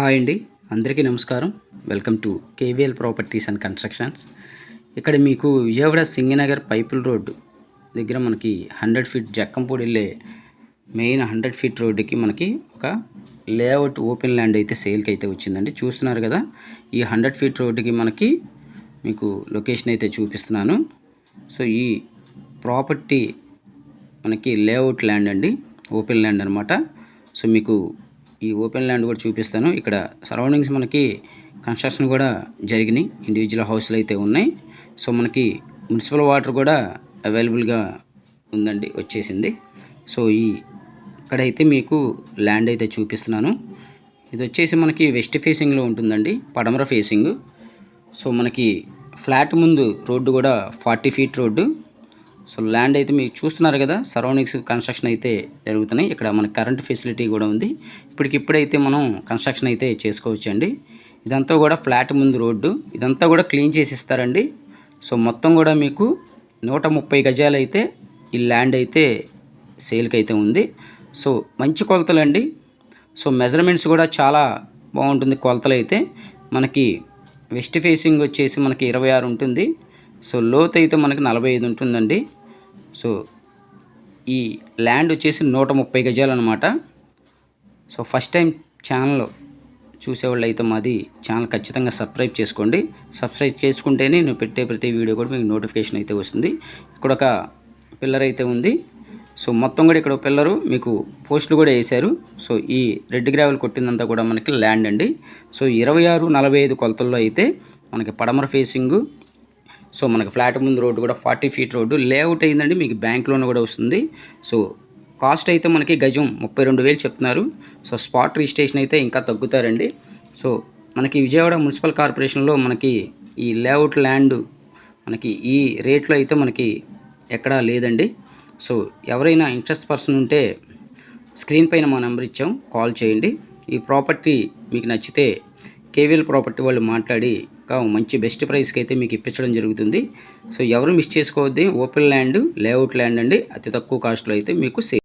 Hi అండి. అందరికీ నమస్కారం. Welcome to KVL properties and constructions. ఇక్కడ మీకు విజయవాడ సింగనగర్ పైపుల్ రోడ్ దగ్గర మనకి హండ్రెడ్ ఫీట్ జక్కంపూడి వెళ్ళే మెయిన్ హండ్రెడ్ ఫీట్ రోడ్డుకి మనకి ఒక లేఅవుట్ ఓపెన్ ల్యాండ్ అయితే సేల్కి అయితే వచ్చిందండి. చూస్తున్నారు కదా ఈ హండ్రెడ్ ఫీట్ రోడ్డుకి మనకి మీకు లొకేషన్ అయితే చూపిస్తున్నాను. సో ఈ ప్రాపర్టీ మనకి లేఅవుట్ ల్యాండ్ అండి ఓపెన్ ల్యాండ్ అనమాట సో మీకు ఈ ఓపెన్ ల్యాండ్ కూడా చూపిస్తాను. ఇక్కడ సరౌండింగ్స్ మనకి కన్స్ట్రక్షన్ కూడా జరిగినాయి. ఇండివిజువల్ హౌస్లు అయితే ఉన్నాయి. సో మనకి మున్సిపల్ వాటర్ కూడా అవైలబుల్గా ఉందండి వచ్చేసింది. సో ఈ ఇక్కడైతే మీకు ల్యాండ్ అయితే చూపిస్తున్నాను. ఇది వచ్చేసి మనకి వెస్ట్ ఫేసింగ్లో ఉంటుందండి పడమర ఫేసింగ్ సో మనకి ఫ్లాట్ ముందు రోడ్డు కూడా forty feet road. So land అయితే మీరు చూస్తున్నారు కదా సరౌండింగ్స్ కన్స్ట్రక్షన్ అయితే జరుగుతున్నాయి. ఇక్కడ మనకి కరెంట్ ఫెసిలిటీ కూడా ఉంది. ఇప్పటికిప్పుడైతే మనం కన్స్ట్రక్షన్ అయితే చేసుకోవచ్చండి. ఇదంతా కూడా ఫ్లాట్ ముందు రోడ్డు. ఇదంతా కూడా క్లీన్ చేసి ఇస్తారండి సో మొత్తం కూడా మీకు నూట ముప్పై గజాలు అయితే ఈ ల్యాండ్ అయితే సేల్కి అయితే ఉంది. సో మంచి కొలతలు అండి. సో మెజర్మెంట్స్ కూడా చాలా బాగుంటుంది కొలతలు అయితే. మనకి వెస్ట్ ఫేసింగ్ వచ్చేసి మనకి ఇరవై ఆరు ఉంటుంది. సో లోత్ అయితే మనకి నలభై ఐదు ఉంటుందండి. సో ఈ ల్యాండ్ వచ్చేసి నూట ముప్పై గజాలు అనమాట సో ఫస్ట్ టైం ఛానల్ చూసేవాళ్ళు అయితే మాది ఛానల్ ఖచ్చితంగా సబ్స్క్రైబ్ చేసుకోండి. సబ్స్క్రైబ్ చేసుకుంటేనే నేను పెట్టే ప్రతి వీడియో కూడా మీకు నోటిఫికేషన్ అయితే వస్తుంది. ఇక్కడ ఒక పిల్లర్ అయితే ఉంది. సో మొత్తం కూడా ఇక్కడ పిల్లరు మీకు పోస్టులు కూడా వేశారు. సో ఈ రెడ్ గ్రావెల్ కొట్టిందంతా కూడా మనకి ల్యాండ్ అండి. సో ఇరవై ఆరు నలభై ఐదు కొలతల్లో అయితే మనకి పడమర ఫేసింగు సో మనకి ఫ్లాట్ ముందు రోడ్డు కూడా ఫార్టీ ఫీట్ రోడ్డు. లేఅవుట్ అయిందండి మీకు బ్యాంక్ లోన్ కూడా వస్తుంది. సో కాస్ట్ అయితే మనకి గజం ముప్పై రెండు వేలు చెప్తున్నారు. సో స్పాట్ రిజిస్ట్రేషన్ అయితే ఇంకా తగ్గుతారండి. సో మనకి విజయవాడ మున్సిపల్ కార్పొరేషన్లో మనకి ఈ లేఅవుట్ ల్యాండ్ మనకి ఈ రేట్లో అయితే మనకి ఎక్కడా లేదండి. సో ఎవరైనా ఇంట్రెస్ట్ పర్సన్ ఉంటే స్క్రీన్ పైన మా నెంబర్ ఇచ్చాం కాల్ చేయండి. ఈ ప్రాపర్టీ మీకు నచ్చితే కేవీఎల్ ప్రాపర్టీ వాళ్ళు మాట్లాడి ఇంకా మంచి బెస్ట్ ప్రైస్కి అయితే మీకు ఇప్పించడం జరుగుతుంది. సో ఎవరు మిస్ చేసుకోవద్దు ఓపెన్ ల్యాండ్ లేఅవుట్ ల్యాండ్ అండి. అతి తక్కువ కాస్ట్లో అయితే మీకు సేల్